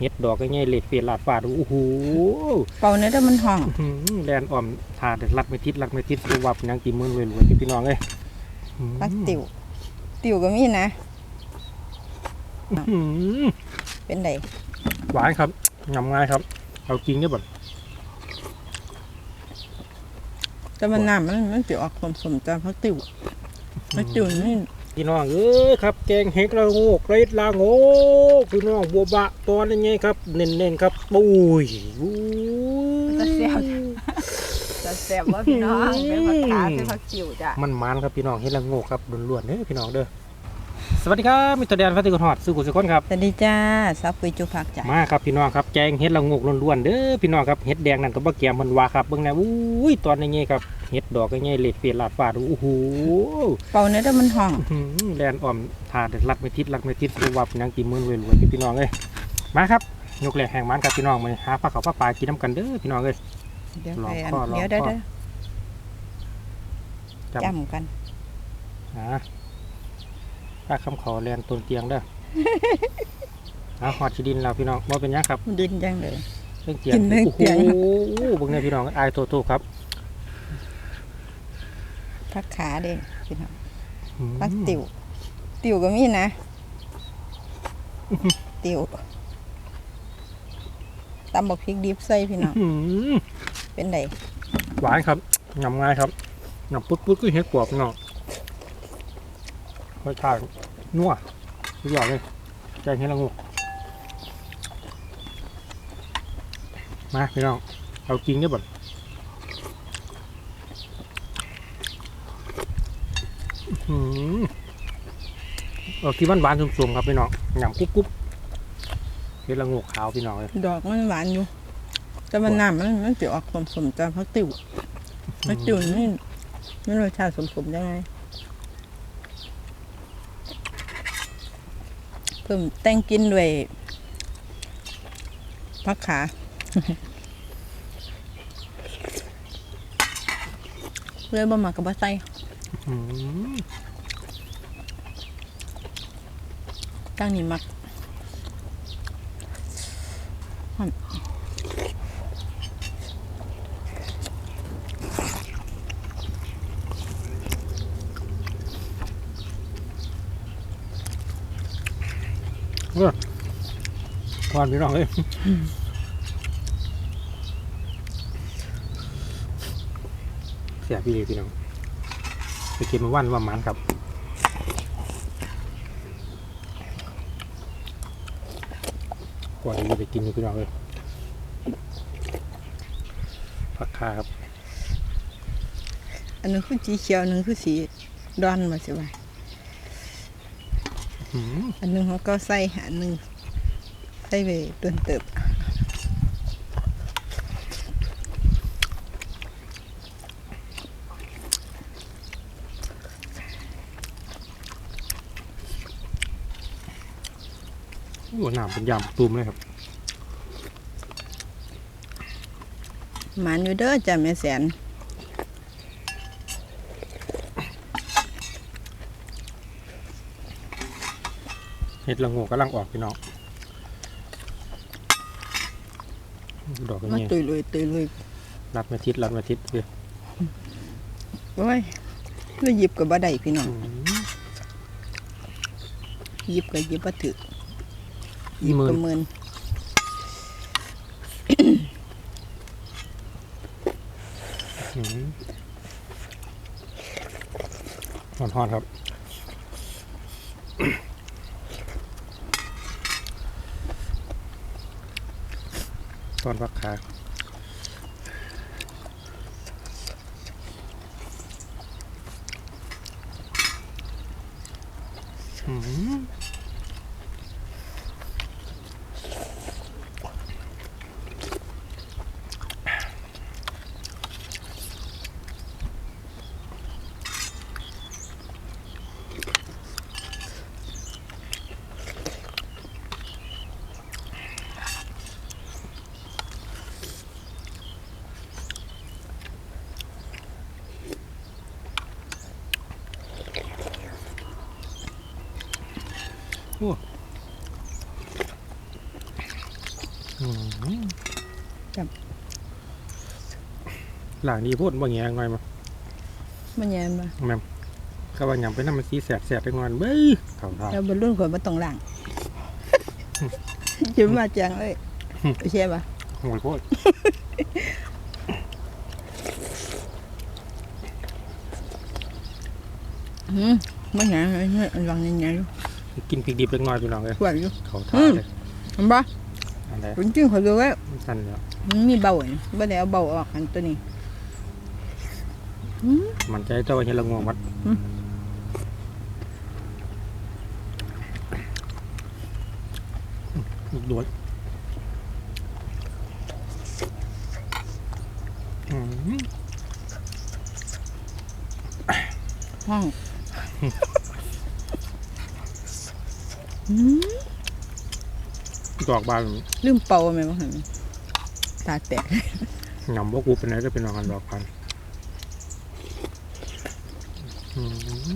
เฮ็ดดอกง่ายๆเล็ดเฟียลาดฟาดโอ้โหเป่าเนี่ยถ้ามันห้องอื้อหือแลนอ่อมทาเด็ดรัดไม่ทิศรัดไม่ทิศสวับหยังกี่มื่นเวยรวยๆพี่น้องเอ้ยปักติวติวก็มีนะอื้อหือเป็นไดหวานครับงำง่ายครับ เอาจริงเนี่ยแบบแต่มันน้ำมันมันจะออกสมๆจานพักติวพักติวนี่ พี่น้องเอ้ยครับแกงเห็ดละโงกเล็ดละโงกพี่น้องบัวบะตอนนี้ไงครับเน้นๆครับปุ้ยอุ้ยจะแซ่บจะแซ่บว่าพี่น้องเป็นผักกาดเป็นผักจิ๋วจ้ะมันมันครับพี่น้องเห็ดละโงกครับล้วนๆเด้อพี่น้องเด้อ สวัสดีครับมิสเตอร์แดนฟัตติกอนฮอดสุขุสุขนครับสวัสดีจ้าซับปุยจุผักจ้ะมาครับพี่น้องครับแกงเห็ดละโงกล้วนๆเด้อพี่น้องครับเห็ดแดงนั่นก็บ่แกมมันว่าครับเบิ่งแน่อุ้ยตอนนี้ครับเห็ดดอกง่ายๆเล็ดเฟียลาดฟาดโอ้โหเป่าเนี่ยถ้ามันห้องอื้อหือแลนอ่อมทาเด็ดรัดไม่ทิศรัดไม่ทิศสวับหยังกี่มื่นเวยรวยๆพี่น้องเอ้ยมาครับยกแหลกแห่งมันครับพี่น้องมาหาปลาเขาปลาปลากินน้ำกันเด้อพี่น้องเอ้ยเดี๋ยวลไปองอันข้อลองเดี๋ยวเดี๋ยวข้อเดี๋ยวจำจำกันอ่า ปลาคำขอแลนต้นเตียงเด้อเอาหอดชีดินเราพี่น้องบ่เป็นหยังครับดินจังเลย เรื่องเตียงกินเรื่องเตียง โอ้โหเบิ่งเนี่ยพี่น้องอายโตโตครับผักขาเด้พี่น้องอืมผักติวติวก็มีนะ ติวตำบักพริกดิบใส่พี่น้องอื้อหือเป็นไดหวานครับงำง่ายครับงำปุ๊บปุ๊บก็เห็ดปวกเนาะ ค่อยทานนัวสุดยอดเลยแกงเห็ดละงูมาพี่น้องเอาจริงเนี่ยบ่อื้อหือเอาที่บ้านหวานๆสุ่มๆครับพี่น้องงำกรุบกรุบเห็ดละงูขาวพี่น้องเลยดอกมันหวานอยู่ แต่มันน้ำมันมันจะออกสมๆจานพักติวพักติวนี่มันรสชาติสมๆยังไง เพิ่มแต่งกินด้วยผักขาเลยบ่มากับบะไส้อืมตั้งนี่มักหวานพี่น้องเลยเสียพี่เลยพี่น้องไปกินมาวันว่ามันครับกว่าจะไปกินนี่พี่น้องเลยผักคาครับอันนึงคือสีเขียวอันนึงคือสีดอนมาสิว่าอืมอันนึงเขาก็ใส่อันนึง ใส่ไปต้นเติบโอ้หนามเป็นยำตูมเลยครับหมันอยู่เด้อจ้ะแม่แสนเห็ดละโงูกำลังออกพี่น้อง ดอกมานี้ตุยลุยตุยลุยรัดมาทิศรัดมาทิศเลยโอ้ยแล้วหยิบกับบ่ได้พี่น้องอืมหยิบกับหยิบบ่ถือหยิบหมื่กับนหมื่นอืมหอนหอนๆครับ อนพักขา หลังนี้พูดบางอย่างไงมามันแยมมาแม่ก็ว่าอย่างไปนั่นมันสีแสบแสบไปงอนเบ้ยเราทาแนรุ่นข่มาต้องหลังจิ้มมาจังเลยไม่ใช่ปะโหยโคตรมันแหงมันหลังยังไงลูก กินพริกดิบเล็กน้อยพี่น้องเลยขวดอยู่เข่าอืทามเลยเห็นปะอันใดจริงๆเขาดูว่าสั้นแล้วมันมีเบาเนี่ยบ่ได้เอาเบาออกอันตัวนี้มันใจเจ้าเห็นละงวงมัดอืมอีกด้วยอืมห้องอืม ดอกบานลืมเป่าไหมว่าหันตาแตกหนำว่ากูเป็นไหนก็เป็นนองกันดอกพันอืม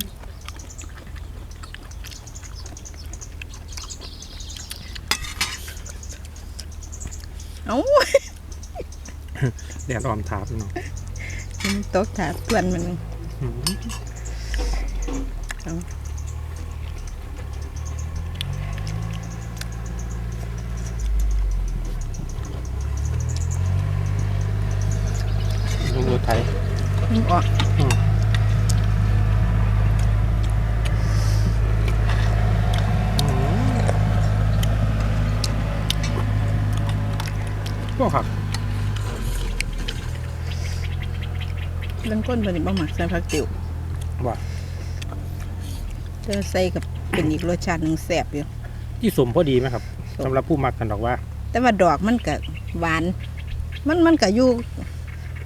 เอ้าแดดออมถาพี่น้องมันตกถาเพื่อนมันอืมเอา ลูกดูไทย มันออก ก็ครับ เรื่องก้นเป็นบ่หมักใส่ผักติ๋วว่าจะใส่กับเป็นอีกรสชาติหนึ่งแซ่บอยู่ ที่สมพอดีไหมครับสำหรับผู้มักกันดอกว่าแต่ว่าดอกมันก็หวาน มันมันก็อยู่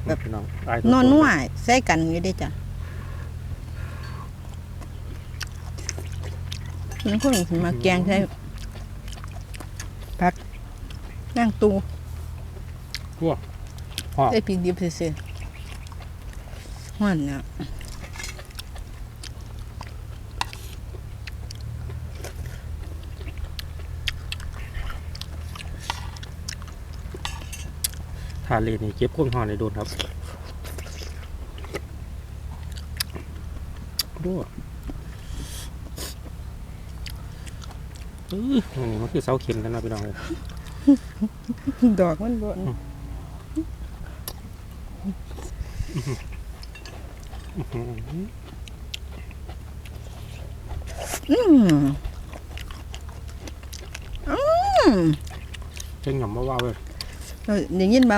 แบบ พี่น้องอายนอนนัวใส่กันอยู่เด้จ้ะมันคนสิมาแกงใส่ผักนั่งตูพวกพ่อได้พริกดิบซื่อๆ ฮ้อนเนี่ยทานเลยนี่เก็บข้นหอนในโดนครับดูเอออันนี้มันคือเสาเข็มกันนะพี่น้องเลยดอกมันบ่น อืมอืมอืมเจ้งหย่อมมาว่าเว้ยเราได้ยินบ้า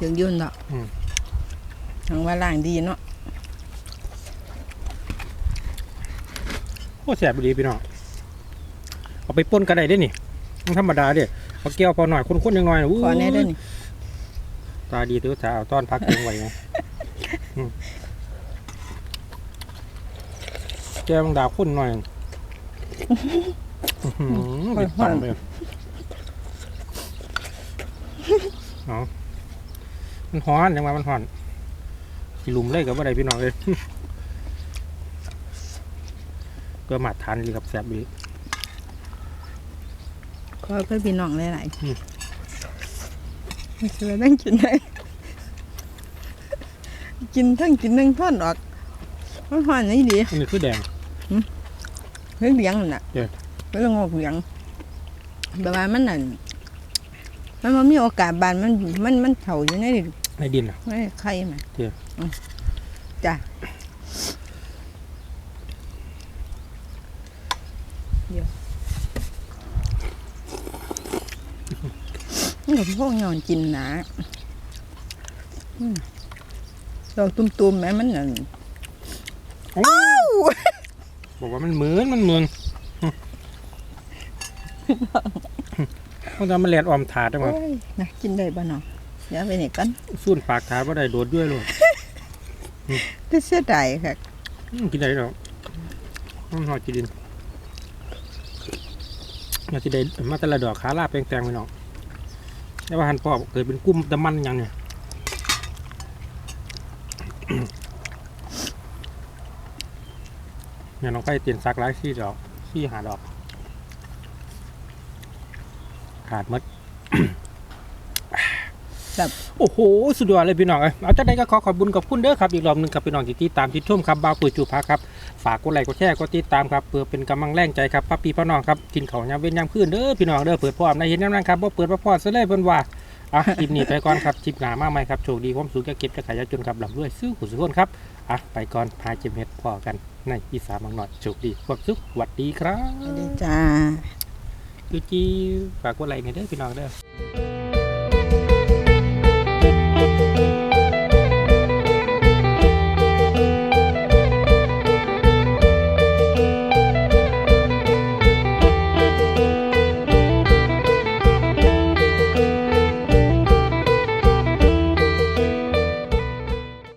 กูถึงยุ่นดอกอืมทางว่าล่างดีเนาะโอ้แสบดีพี่น้องเอาไปป่นกระไดได้นี่มันธรรมดาเด้เอาแก้วพอหน่อยคนๆยังหน่อยนะขอแน่เด้วยนี่ตาดีตัวสาวต้อนพักเองไว้ไงอืมแก้วมังดาวข้นหน่อยอื้อหือติดตังเลยเอา มันฮ้อนยังมามันฮ้อนสิลุมเลยกับว่าไรพี่น้องเลยก็มาทานดีกับแสบดีขอเพื่อพี่น้องหลายอืมๆมันสิว่านั่งกินได้กินทั้งกินทั้งทอนออกมันหวานนี่ดีอันนี้คือแดงเฮ้ยเหลียงนั่นน่ะเด้อเรื่องงอกเหลียงแบบว่ามันนั่นมันบ่มีโอกาสบานมันมันมันเฒ่าอยู่ใน ในดินอะในไข่มาเด้ออืมจ้ะเดี๋ยวนี่ก็พวกยอนกินหนะอืมดอกตุ่มๆแม่มันนั่นบอกว่ามันเหมือนมันเหมือนเขาจะมาแลนออมถาดได้ไหมโอ้ยนะกินได้บ่เนาะ เดี๋ยวไปนี่กันสุ่นปากถาดว่าได้โดดด้วยเลยแต่เสียดายค่ะอืมกินได้หรอกมันหอดกินดินเราจะได้มาแต่ละดอกขาลาบแปลงๆไปน้องแต่ว่าหันพ่อเกิดเป็นกุ้มตะมันอย่างเนี่ยเนี่ยน้องไปเตียนซักไร้ซี่ดอกซี่หาดอก ขาดหมด แบบโอ้โห สุดยอดเลยพี่น้องเอ้ยเอาจากนั้นก็ขอขอบคุญขอบคุณเด้อครับอีกรอบหนึ่งครับพี่น้องที่ติดตามที่ชมครับบ้าวปุ๋ยจูพักครับฝากกดไลค์กดแชร์กดติดตามครับเพื่อเป็นกำลังแรงใจครับป้าปีพ่อน้องครับกินข้าวยามเว้นยามคืนเด้อพี่น้องเด้อเปิดพร้อมในเห็นน้ำนั่งครับว่าเปิดพร้อมซะเลยเพิ่นว่าอะคลิปนี้ไปก่อนครับคลิปหน้ามาใหม่ครับโชคดีความสุขจะเก็บจะขายยาจนครับลำด้วยซื้อขุนสุขคนครับอะไปก่อนพาเจมเม็ดพอกันในอีสานบางหน่อยโชคดีความสุขสวัสดีครัไม่ได้บจ้าจูจีฝากกดไลค์หน่อยเด้อพี่น้องเด้อ